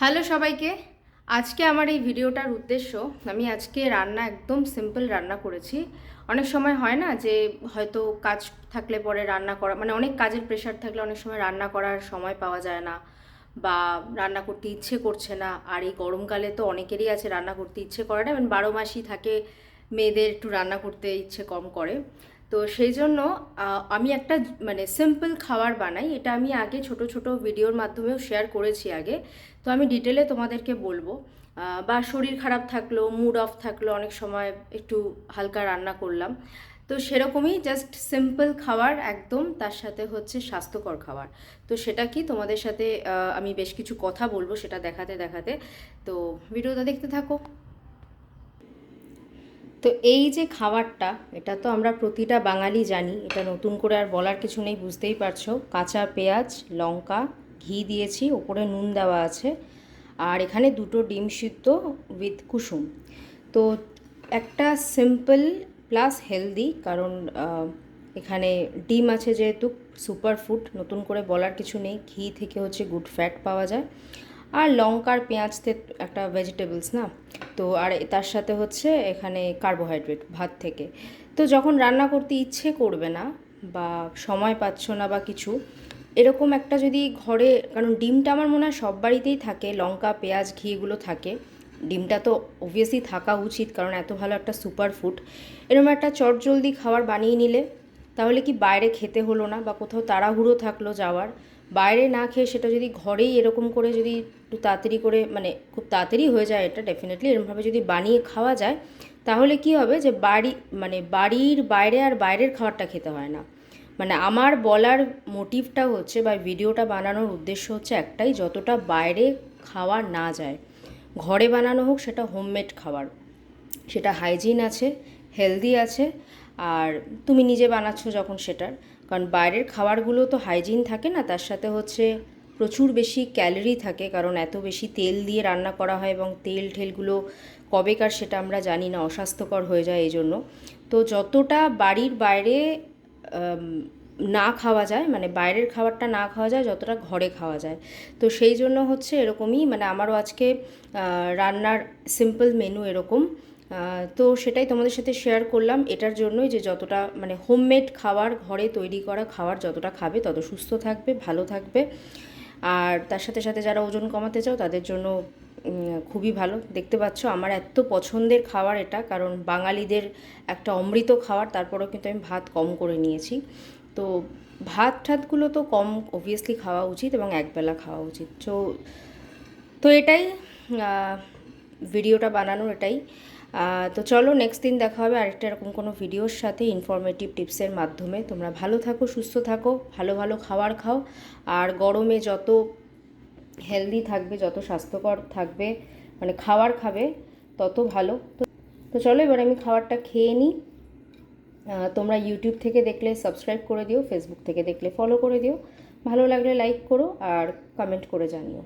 Hello সবাইকে। আজকে আমার এই ভিডিওটার উদ্দেশ্য, আমি আজকে রান্না একদম সিম্পল রান্না করেছি। অনেক সময় হয় না যে হয়তো কাজ থাকলে পরে রান্না করা মানে অনেক কাজের প্রেশার থাকলে অনেক সময় রান্না করার সময় পাওয়া যায় না বা রান্না করতে ইচ্ছে করছে না। আর এই গরমকালে তো অনেকেরই আছে রান্না করতে ইচ্ছে করে না এবং বারো মাসই থাকে, মেয়েদের একটু রান্না করতে ইচ্ছে কম করে। তো সেই জন্য আমি একটা মানে সিম্পল খাবার বানাই। এটা আমি আগে ছোট ছোট ভিডিওর মাধ্যমেও শেয়ার করেছি আগে। তো আমি ডিটেলে তোমাদেরকে বলব। বা শরীর খারাপ থাকল মুড অফ থাকল, অনেক সময় একটু হালকা রান্না করলাম। তো সেরকমই জাস্ট সিম্পল খাবার একদম, তার সাথে হচ্ছে স্বাস্থ্যকর খাবার। তো সেটা কি তোমাদের সাথে আমি বেশ কিছু কথা বলব সেটা দেখাতে দেখাতে। তো ভিডিওটা দেখতে থাকো। তো এই যে খাবারটা, এটা তো আমরা প্রতিটা বাঙালি জানি, এটা নতুন করে আর বলার কিছু নেই, বুঝতেই পারছ। কাঁচা পেঁয়াজ, লঙ্কা, ঘি দিয়েছি, ওপরে নুন দেওয়া আছে, আর এখানে দুটো ডিম সিদ্ধ উইথ কুসুম। তো একটা সিম্পল প্লাস হেলদি কারণ এখানে ডিম আছে যেহেতু সুপার ফুড নতুন করে বলার কিছু নেই, ঘি থেকে হচ্ছে গুড ফ্যাট পাওয়া যায়। আর লঙ্কার পেঁয়াজতে একটা ভেজিটেবলস না তো আর তার সাথে হচ্ছে এখানে কার্বোহাইড্রেট ভাত থেকে। তো যখন রান্না করতে ইচ্ছে করবে না বা সময় পাচ্ছ না বা কিছু, এরকম একটা যদি ঘরে, কারণ ডিমটা আমার মনে হয় সব বাড়িতেই থাকে, লঙ্কা, পেঁয়াজ, ঘি এগুলো থাকে। ডিমটা তো অবভিয়াসলি থাকা উচিত, কারণ এত ভালো একটা সুপার ফুড এরকম একটা চটজলদি খাবার বানিয়ে নিলে তাহলে কি বাইরে খেতে হলো না বা কোথাও তাড়াহুড়ো থাকল যাওয়ার? বাইরে না খেয়ে সেটা যদি ঘরেই এরকম করে যদি একটু তাড়াতাড়ি করে মানে খুব তাড়াতাড়ি হয়ে যায় এটা ডেফিনেটলি এরকমভাবে যদি বানিয়ে খাওয়া যায়, তাহলে কি হবে যে বাড়ি মানে বাড়ির বাইরে আর বাইরের খাবারটা খেতে হয় না। মানে আমার বলার মোটিভটা হচ্ছে বা ভিডিওটা বানানোর উদ্দেশ্য হচ্ছে একটাই, যতটা বাইরে খাওয়া না যায়, ঘরে বানানো হোক সেটা হোমমেড খাবার। সেটা হাইজিন আছে হেলদি আছে আর তুমি নিজে বানাচ্ছ যখন সেটার, কারণ বাইরের খাবারগুলো তো হাইজিন থাকে না, তার সাথে হচ্ছে প্রচুর বেশি ক্যালোরি থাকে, কারণ এত বেশি তেল দিয়ে রান্না করা হয় এবং তেল ঠেলগুলো কবেকার সেটা আমরা জানি না, অস্বাস্থ্যকর হয়ে যায় এই জন্য তো যতটা বাড়ির বাইরে না খাওয়া যায় মানে বাইরের খাবারটা না খাওয়া যায়, যতটা ঘরে খাওয়া যায়। তো সেই জন্য হচ্ছে এরকমই মানে আমারও আজকে রান্নার সিম্পল মেনু এরকম। তো সেটাই তোমাদের সাথে শেয়ার করলাম। এটার জন্যই যে যতটা মানে হোমমেড খাবার ঘরে তৈরি করা খাবার যতটা খাবে তত সুস্থ থাকবে, ভালো থাকবে। আর তার সাথে সাথে যারা ওজন কমাতে চাও তাদের জন্য খুবই ভালো। দেখতে পাচ্ছ আমার এত পছন্দের খাবার এটা, কারণ বাঙালিদের একটা অমৃত খাবার, তারপরেও কিন্তু আমি ভাত কম করে নিয়েছি। তো ভাত ঠাতগুলো তো কম অবভিয়াসলি খাওয়া উচিত এবং একবেলা খাওয়া উচিত। তো তো এটাই ভিডিওটা বানানোর এটাই। তো চলো নেক্সট দিন দেখা হবে আরেকটা এরকম কোনো ভিডিওর সাথে ইনফরমেটিভ টিপসের মাধ্যমে। তোমরা ভালো থাকো, সুস্থ থাকো, ভালো ভালো খাবার খাও। আর গরমে যত হেলদি থাকবে, যত স্বাস্থ্যকর থাকবে মানে খাবার খাবে, তত ভালো। তো তো চলো এবার আমি খাবারটা খেয়ে নিই। তোমরা ইউটিউব থেকে দেখলে সাবস্ক্রাইব করে দিও ফেসবুক থেকে দেখলে ফলো করে দিও। ভালো লাগলে লাইক করো আর কমেন্ট করে জানিও।